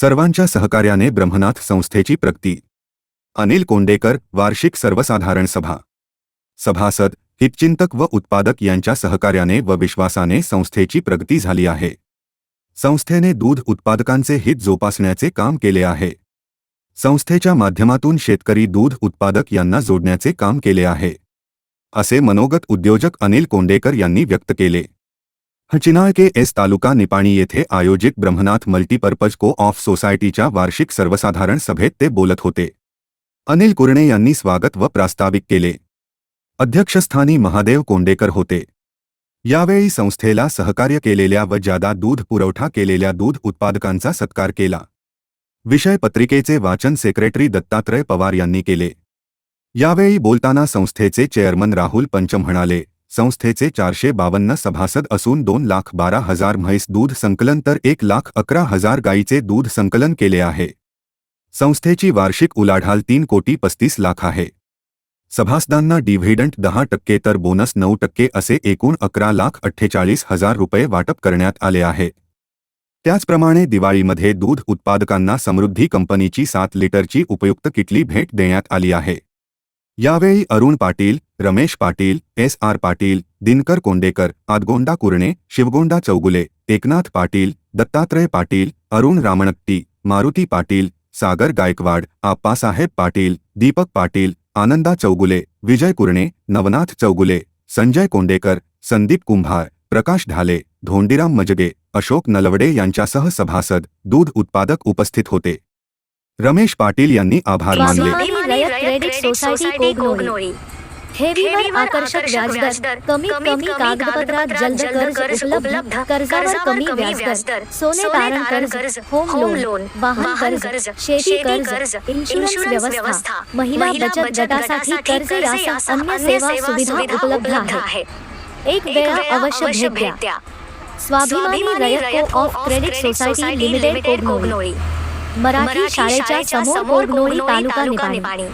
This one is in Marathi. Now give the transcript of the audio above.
सर्वांच्या सहकार्याने ब्रह्मनाथ संस्थेची प्रगती. अनिल कोंडेकर वार्षिक सर्वसाधारण सभा. सभासद हितचिंतक व उत्पादक यांच्या सहकार्याने व विश्वासाने संस्थेची प्रगती झाली आहे. संस्थेने दूध उत्पादकांचे हित जोपासण्याचे काम केले आहे. संस्थेच्या माध्यमातून शेतकरी दूध उत्पादक यांना जोडण्याचे काम केले आहे. असे मनोगत उद्योजक अनिल कोंडेकर यांनी व्यक्त केले. हचिनाळ के एस तालुका निपाणी येथे आयोजित ब्रह्मनाथ मल्टीपर्पज को ऑफ़ सोसायटीच्या वार्षिक सर्वसाधारण सभेत ते बोलत होते. अनिल कुरणे यांनी स्वागत व प्रास्ताविक केले. अध्यक्षस्थानी महादेव कोंडेकर होते. यावेळी संस्थेला सहकार्य केलेल्या व जादा दूध पुरवठा केलेल्या दूध उत्पादकांचा सत्कार केला. विषय पत्रिकेचे वाचन सेक्रेटरी दत्तात्रय पवार यांनी केले. यावेळी बोलताना संस्थेचे चेअरमन राहुल पंच म्हणाले संस्थेचे चारशे बावन्न सभासद असून दोन लाख बारा हजार म्हैस दूध संकलन तर एक लाख अकरा हजार गाईचे दूध संकलन केले आहे. संस्थेची वार्षिक उलाढाल तीन कोटी पस्तीस लाख आहे. सभासदांना डिव्हिडंट दहा टक्के तर बोनस नऊ टक्के असे एकूण अकरा लाख अठ्ठेचाळीस हजार रुपये वाटप करण्यात आले आहे. त्याचप्रमाणे दिवाळीमध्ये दूध उत्पादकांना समृद्धी कंपनीची सात लिटरची उपयुक्त किटली भेट देण्यात आली आहे. यावेळी अरुण पाटील रमेश पाटील एस आर पाटील दिनकर कोंडेकर आदगोंडा कुरणे शिवगोंडा चौगुले एकनाथ पाटील दत्तात्रय पाटील अरुण रामणक्ती मारुती पाटील सागर गायकवाड आप्पासाहेब पाटील दीपक पाटील आनंदा चौगुले विजय कुरणे नवनाथ चौगुले संजय कोंडेकर संदीप कुंभार प्रकाश ढाले धोंडीराम मजगे अशोक नलवडे यांच्यासह सभासद दूध उत्पादक उपस्थित होते. रमेश पाटील यांनी आभार मानले. क्रेडिट सोसायटी कोगनोळी ठेवीवर आकर्षक व्याजदर. कमीत कमी कागदपत्रात जलद कर्ज उपलब्ध. कर्जावर कमी व्याजदर. सोने तारण कर्ज होम लोन वाहन कर्ज शेती कर्ज इन्शुरन्स व्यवस्था महिला बचत गटासाठी कर्ज यासह अन्य सेवा सुविधा उपलब्ध आहेत एक वेळा अवश्य भेट द्या. Swabhimani Rayat co op credit society limited Kognoli Marathi शाळेच्या समोर कोगनोळी तालुका निपाणी